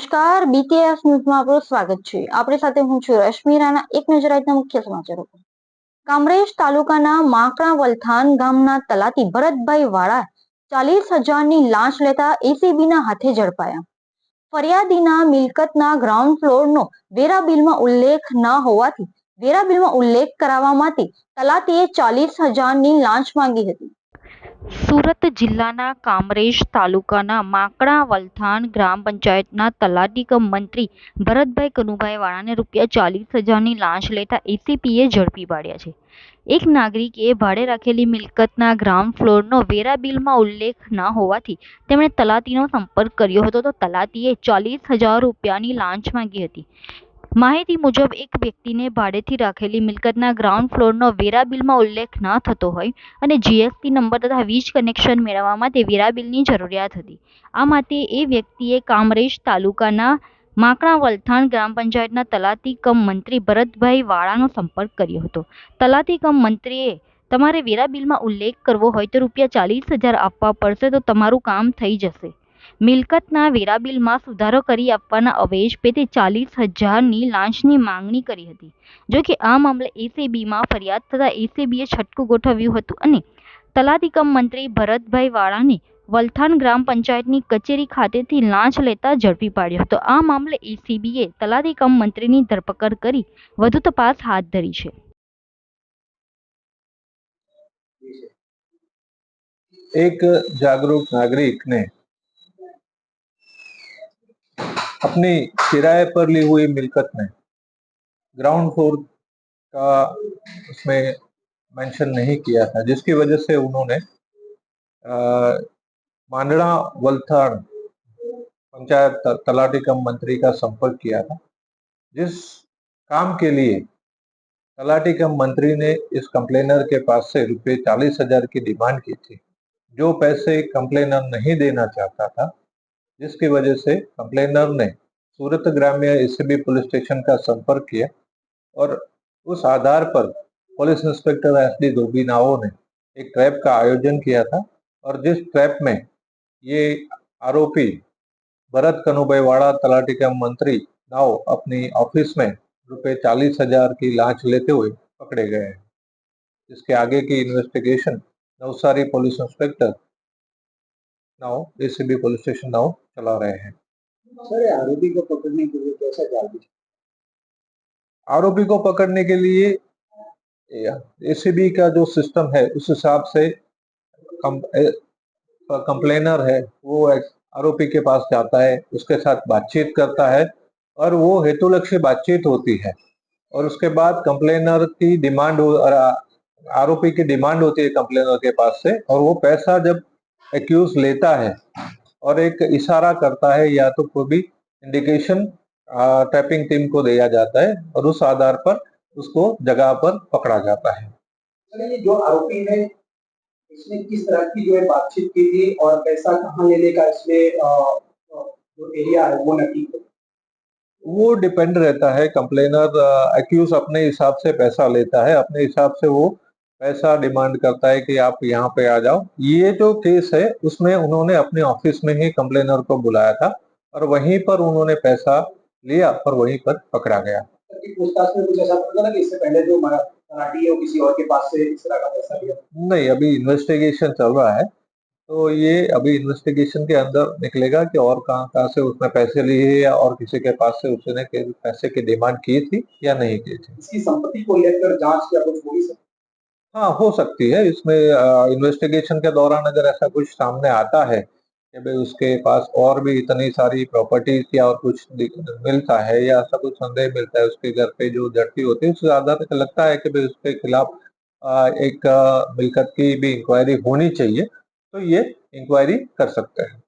નમસ્કાર બીટીએસ ન્યૂઝમાં આપનું સ્વાગત છે. આપણી સાથે હું છું રશ્મિ રાણા, એક નજર આજના મુખ્ય સમાચારો કામરેજ તાલુકાના માકણા વલથાન ગામના તલાતી ભરતભાઈ વાળા ચાલીસ હજારની લાંચ લેતા એસીબીના હાથે ઝડપાયા. ફરિયાદીના મિલકતના ગ્રાઉન્ડ ફ્લોરનો વેરા બિલમાં ઉલ્લેખ ન હોવાથી વેરા બિલમાં ઉલ્લેખ કરાવવા માટે તલાતીએ ચાલીસ હજારની લાંચ માંગી હતી. સુરત જિલ્લાના કામરેજ તાલુકાના માકડા વલથાણ ગ્રામ પંચાયતના તલાટી મંત્રી ભરતભાઈ કનુભાઈ વાળાને રૂપિયા ચાલીસ હજારની લાંચ લેતા એસીપીએ ઝડપી પાડ્યા છે. એક નાગરિકે ભાડે રાખેલી મિલકતના ગ્રાઉન્ડ ફ્લોરનો વેરા બિલમાં ઉલ્લેખ ન હોવાથી તેમણે તલાટીનો સંપર્ક કર્યો હતો તો તલાટીએ ચાલીસ હજાર રૂપિયાની લાંચ માંગી હતી. માહિતી મુજબ, એક વ્યક્તિને ભાડેથી રાખેલી મિલકતના ગ્રાઉન્ડ ફ્લોરનો વેરા બિલમાં ઉલ્લેખ ન થતો હોય અને જીએસટી નંબર તથા વીજ કનેક્શન મેળવવા માટે વેરા બિલની જરૂરિયાત હતી. આ માટે એ વ્યક્તિએ કામરેજ તાલુકાના માકણા વલથાણ ગ્રામ પંચાયતના તલાટી કમ મંત્રી ભરતભાઈ વાળાનો સંપર્ક કર્યો હતો. તલાટી કમ મંત્રીએ, તમારે વેરા બિલમાં ઉલ્લેખ કરવો હોય તો રૂપિયા ચાલીસ હજાર આપવા પડશે તો તમારું કામ થઈ જશે. મિલકતના વેરાબિલમાં સુધારો કરી આપવાના અવેજ પેટે ચાલીસ હજારની લાંચની માંગણી કરી હતી. જોકે આ મામલે એસીબીમાં ફરિયાદ થતાં એસીબીએ છટકું ગોઠવ્યું હતું અને તલાટીકમ મંત્રી ભરતભાઈ વાળાને વલથાણ ગ્રામ પંચાયતની કચેરી ખાતેથી લાંચ લેતા ઝડપી પાડ્યો હતો. આ મામલે એસીબીએ તલાટીકમ મંત્રીની ધરપકડ કરી વધુ તપાસ હાથ ધરી છે. એક જાગૃત નાગરિકને अपनी किराए पर ली हुई मिलकत में। ग्राउंड फ्लोर का उसमें मेंशन नहीं किया था, जिसकी वजह से उन्होंने मांडड़ा वलथाड़ पंचायत तलाटी कम मंत्री का संपर्क किया था। जिस काम के लिए तलाटी कम मंत्री ने इस कंप्लेनर के पास से रुपये चालीस हज़ार की डिमांड की थी, जो पैसे कंप्लेनर नहीं देना चाहता था जिसकी वजह से कंप्लेनर ने सूरत ग्राम्य एसीबी पुलिस स्टेशन का संपर्क किया और उस आधार पर पुलिस इंस्पेक्टर एस डी गोबीनाओ ने एक ट्रैप का आयोजन किया था और जिस ट्रैप में ये आरोपी भरत कनुभाई वाड़ा तलाटी का मंत्री नाव अपनी ऑफ़िस में रुपए चालीस हज़ार की लाच लेते हुए पकड़े गए हैं। इसके आगे की इन्वेस्टिगेशन नवसारी पुलिस इंस्पेक्टर नाव एसीबी पुलिस स्टेशन नाव चला रहे हैं। सर आरोपी को पकड़ने के लिए कैसा जाल आरोपी को पकड़ने के लिए एसीबी का जो सिस्टम है उस हिसाब से कंप्लेनर है वो आरोपी के पास जाता है उसके साथ बातचीत करता है और वो हेतु लक्ष्य बातचीत होती है। और उसके बाद कंप्लेनर की डिमांड आरोपी की डिमांड होती है कंप्लेनर के पास से और वो पैसा जब एक्यूज लेता है और एक इशारा करता है या तो कोई भी इंडिकेशन टैपिंग टीम को दिया जाता है और उस आधार पर उसको जगह पर पकड़ा जाता है। ये जो आरोपी है इसने किस तरह की जो है बातचीत की थी और पैसा कहाँ लेने का इसमें जो एरिया है वो नक्की वो डिपेंड रहता है कंप्लेनर एक्यूज अपने हिसाब से पैसा लेता है अपने हिसाब से वो पैसा डिमांड करता है कि आप यहाँ पे आ जाओ। ये जो केस है उसमें उन्होंने अपने ऑफ़िस में ही कंप्लेनर को बुलाया था और वहीं पर उन्होंने पैसा लिया और वहीं पर पकड़ा गया। पूछताछ में कुछ ऐसा पता लगा इससे पहले जो मराठी है किसी और के पास से इस तरह का पैसा लिया? नहीं अभी इन्वेस्टिगेशन चल रहा है। तो ये अभी इन्वेस्टिगेशन के अंदर निकलेगा कि और कहाँ कहाँ से उसने पैसे लिए या और किसी के पास से उसने पैसे की डिमांड की थी या नहीं की थी। इसकी संपत्ति को लेकर जाँच या कुछ हो सकती हाँ हो सकती है। इसमें इन्वेस्टिगेशन के दौरान अगर ऐसा कुछ सामने आता है कि भाई उसके पास और भी इतनी सारी प्रॉपर्टीज़ या और कुछ मिलता है या ऐसा कुछ संदेह मिलता है उसके घर पे जो जड़ती होती है, उससे ज़्यादा पर लगता है कि भाई उसके खिलाफ एक मिलकत की भी इंक्वायरी होनी चाहिए। तो ये इंक्वायरी कर सकते हैं।